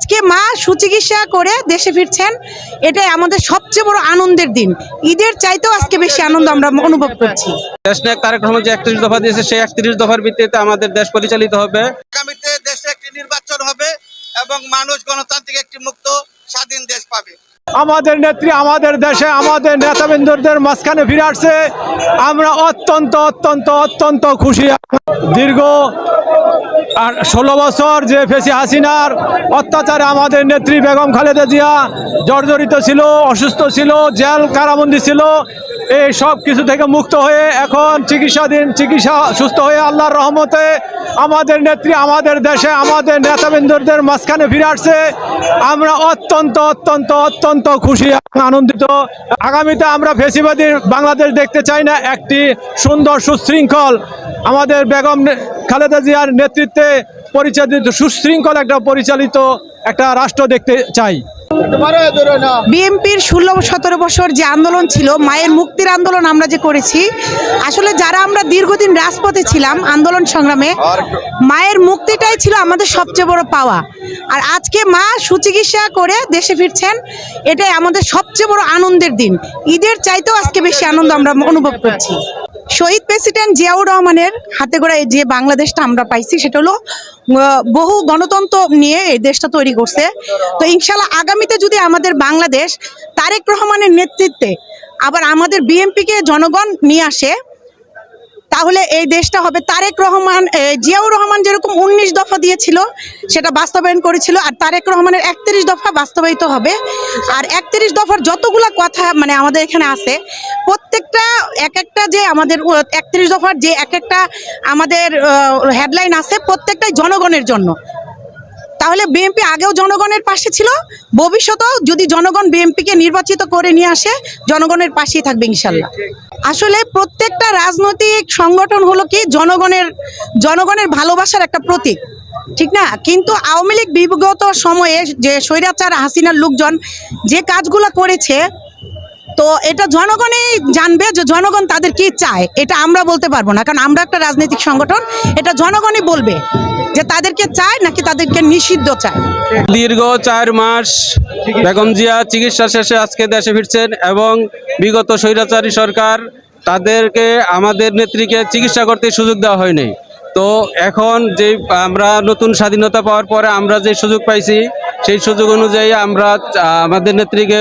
আজকে মা সুচিকিৎসা করে দেশে ফিরছেন এটাই আমাদের সবচেয়ে বড় আনন্দের দিন। ঈদের চাইতেও আজকে বেশি আনন্দ আমরা অনুভব করছি। দেশ নায়ক তারেক রহমান যে একত্রিশ দফা দিয়েছে সেই একত্রিশ দফার ভিত্তিতে আমাদের দেশ পরিচালিত হবে। আগামীতে দেশে একটি নির্বাচন হবে এবং মানুষ গণতান্ত্রিক একটি মুক্ত স্বাধীন দেশ পাবে। আমাদের নেত্রী আমাদের দেশে, আমাদের নেতাবৃন্দদের মাঝখানে ফিরে আসছে। আমরা অত্যন্ত অত্যন্ত অত্যন্ত খুশি। দীর্ঘ আর ষোলো বছর যে ফেসি হাসিনার অত্যাচারে আমাদের নেত্রী বেগম খালেদা জিয়া জর্জরিত ছিল, অসুস্থ ছিল, জেল কারাবন্দি ছিল এই সব কিছু থেকে মুক্ত হয়ে এখন চিকিৎসাধীন, চিকিৎসা সুস্থ হয়ে আল্লাহর রহমতে আমাদের নেত্রী, আমাদের দেশে, আমাদের নেতাবৃন্দদের মাঝখানে ফিরে আসছে। আমরা অত্যন্ত অত্যন্ত অত্যন্ত খুশি, আনন্দিত। আগামীতে আমরা ফেসিবাদী বাংলাদেশ দেখতে চাই না, একটি সুন্দর সুশৃঙ্খল। আমাদের বেগম খালেদা জিয়ার নেতৃত্বে পরিচালিত, সুশৃঙ্খল একটা পরিচালিত একটা রাষ্ট্র দেখতে চাই। বিএনপির ষোলো সতেরো বছর যে আন্দোলন ছিল, মায়ের মুক্তির আন্দোলন আমরা যে করেছি, আসলে যারা আমরা দীর্ঘদিন রাজপথে ছিলাম আন্দোলন সংগ্রামে, মায়ের মুক্তিটাই ছিল আমাদের সবচেয়ে বড় পাওয়া। আর আজকে মা সুচিকিৎসা করে দেশে ফিরছেন, এটাই আমাদের সবচেয়ে বড় আনন্দের দিন। ঈদের চাইতেও আজকে বেশি আনন্দ আমরা অনুভব করছি। শহীদ প্রেসিডেন্ট জিয়াউর রহমানের হাতে গড়া যে বাংলাদেশটা আমরা পাইছি, সেটা হলো বহু গণতন্ত্র নিয়ে এই দেশটা তৈরি করছে। তো ইনশাল্লাহ আগামীতে যদি আমাদের বাংলাদেশ তারেক রহমানের নেতৃত্বে আবার আমাদের বিএনপিকে জনগণ নিয়ে আসে, তাহলে এই দেশটা হবে তারেক রহমান জিয়াউর রহমান যেরকম উনিশ দফা দিয়েছিল, সেটা বাস্তবায়ন করেছিল, আর তারেক রহমানের একত্রিশ দফা বাস্তবায়িত হবে। আর একত্রিশ দফার যতগুলা কথা মানে আমাদের এখানে আছে, প্রত্যেকটা এক এক একটা যে আমাদের একত্রিশ দফার যে এক একটা আমাদের হেডলাইন আছে প্রত্যেকটাই জনগণের জন্য। তাহলে বিএনপি আগেও জনগণের পাশে ছিল, ভবিষ্যতেও যদি জনগণ বিএনপিকে নির্বাচিত করে নিয়ে আসে, জনগণের পাশেই থাকবে ইনশাল্লাহ। আসলে প্রত্যেকটা রাজনৈতিক সংগঠন হলো কি, জনগণের জনগণের ভালোবাসার একটা প্রতীক। ঠিক না? কিন্তু আওয়ামী লীগ বিগত সময়ে যে স্বৈরাচার হাসিনার লোকজন যে কাজগুলো করেছে তো এটা জনগণই জানবে যে জনগণ তাদের কি চায়, এটা আমরা বলতে পারব না। কারণ আমরা একটা রাজনৈতিক সংগঠন, এটা জনগণই বলবে যে তাদেরকে চায় নাকি তাদেরকে নিষিদ্ধ চায়। দীর্ঘ চার মাস বেগম জিয়া চিকিৎসা শেষে আজকে দেশে ফিরছেন এবং বিগত স্বৈরাচারী সরকার তাদেরকে, আমাদের নেত্রীকে চিকিৎসা করতে সুযোগ দেওয়া হয়নি। তো এখন যে আমরা নতুন স্বাধীনতা পাওয়ার পরে আমরা যে সুযোগ পাইছি, সেই সুযোগ অনুযায়ী আমরা আমাদের নেত্রীকে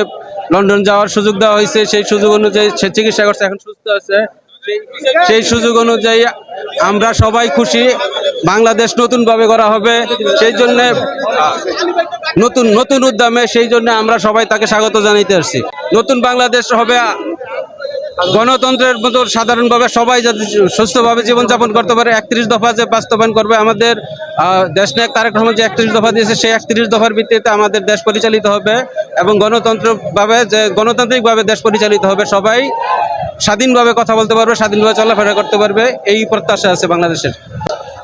লন্ডন যাওয়ার সুযোগ দেওয়া হয়েছে, সেই সুযোগ অনুযায়ী সে চিকিৎসা করছে, এখন সুস্থ আছে। সেই- সুযোগ অনুযায়ী আমরা সবাই খুশি, বাংলাদেশ নতুনভাবে করা হবে, সেই জন্যে, নতুন নতুন উদ্যমে, সেই জন্য আমরা সবাই তাকে স্বাগত জানাইতে আসছি। নতুন বাংলাদেশ হবে গণতন্ত্রের মতো সাধারণভাবে সবাই যাতে সুস্থভাবে জীবনযাপন করতে পারে একত্রিশ দফা যে বাস্তবায়ন করবে আমাদের আহ, দেশ নায়ক তারেক রহমান যে একত্রিশ দফা দিয়েছে সেই একত্রিশ দফার ভিত্তিতে আমাদের দেশ পরিচালিত হবে এবং গণতন্ত্রভাবে যে গণতান্ত্রিকভাবে দেশ পরিচালিত হবে সবাই স্বাধীনভাবে কথা বলতে পারবে স্বাধীনভাবে চলাফেরা করতে পারবে এই প্রত্যাশা আছে বাংলাদেশের।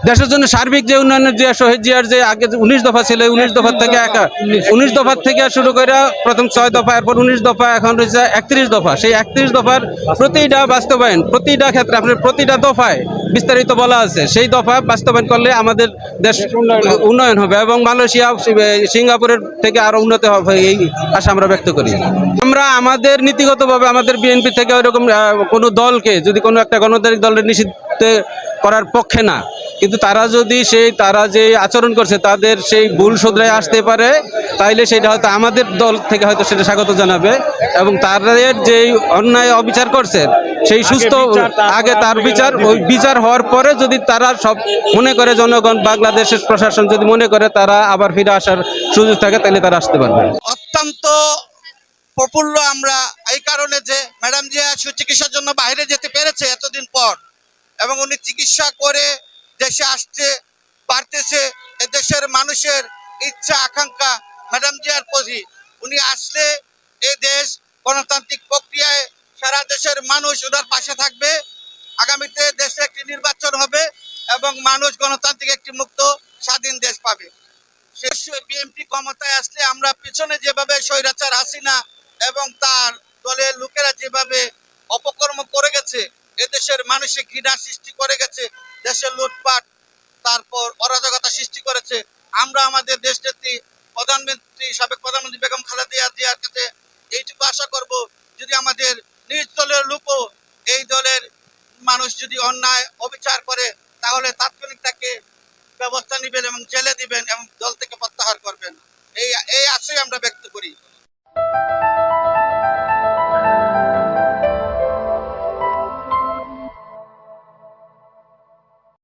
দেশের জন্য সার্বিক যে উন্নয়নের যে শহীদ জিয়ার যে আগে উনিশ দফা ছিল উনিশ দফার থেকে একা, উনিশ দফার থেকে শুরু করে প্রথম ছয় দফা, এরপর উনিশ দফা, এখন রয়েছে একত্রিশ দফা। সেই একত্রিশ দফার প্রতিটা বাস্তবায়ন, প্রতিটা ক্ষেত্রে, আপনার প্রতিটা দফায় বিস্তারিত বলা আছে। সেই দফা বাস্তবায়ন করলে আমাদের দেশ উন্নয়ন হবে এবং মালয়েশিয়া, সিঙ্গাপুরের থেকে আরও উন্নত হবে এই আশা আমরা ব্যক্ত করি। আমরা আমাদের নীতিগতভাবে আমাদের বিএনপি থেকে ওইরকম কোনো দলকে, যদি কোনো একটা গণতান্ত্রিক দলের নিষিদ্ধ করার পক্ষে না কিন্তু তারা যদি সেই তারা যে আচরণ করছে তাদের সেই ভুল শুধরায় আসতে পারে তাইলে সেটা হয়তো আমাদের দল থেকে হয়তো সেটা স্বাগত জানাবে এবং তাদের যে অন্যায় অবিচার করছে সেই সুস্থ আগে তার বিচার ওই বিচার হওয়ার পরে যদি তারা সব মনে করে জনগণ বাংলাদেশের প্রশাসন যদি মনে করে তারা আবার ফিরে আসার সুযোগ থাকে তাহলে তারা আসতে পারবে। অত্যন্ত প্রফুল্ল আমরা এই কারণে যে ম্যাডাম জিয়া সুচিকিৎসার জন্য বাইরে যেতে পেরেছে এতদিন পর এবং উনি চিকিৎসা করে দেশে আসতে পারতেছে এ দেশের মানুষের ইচ্ছা, আকাঙ্ক্ষা, ম্যাডাম জিয়ার প্রতি। উনি আসলে এ দেশ গণতান্ত্রিক প্রক্রিয়ায় সারা দেশের মানুষ ওনার পাশে থাকবে। আগামীতে দেশে একটি নির্বাচন হবে এবং মানুষ গণতান্ত্রিক একটি মুক্ত, স্বাধীন দেশ পাবে। শেষ বিএনপি ক্ষমতায় আসলে আমরা পিছনে যেভাবে স্বৈরাচার, হাসিনা এবং তার দলের লোকেরা যেভাবে অপকর্ম করে গেছে এদেশের মানুষে ঘৃণা সৃষ্টি করে গেছে, দেশের লুটপাট, তারপর অরাজকতা সৃষ্টি করেছে। আমরা আমাদের দেশ নেত্রী, প্রধানমন্ত্রী, সাবেক প্রধানমন্ত্রী বেগম খালেদা জিয়ার কাছে এইটুকু আশা করব, যদি আমাদের নিজ দলের লোকও এই দলের মানুষ যদি অন্যায় অবিচার করে, তাহলে তাৎক্ষণিক তাকে ব্যবস্থা নেবেন এবং জেলে দিবেন এবং দল থেকে প্রত্যাহার করবেন। এই এই আশাই আমরা ব্যক্ত করি।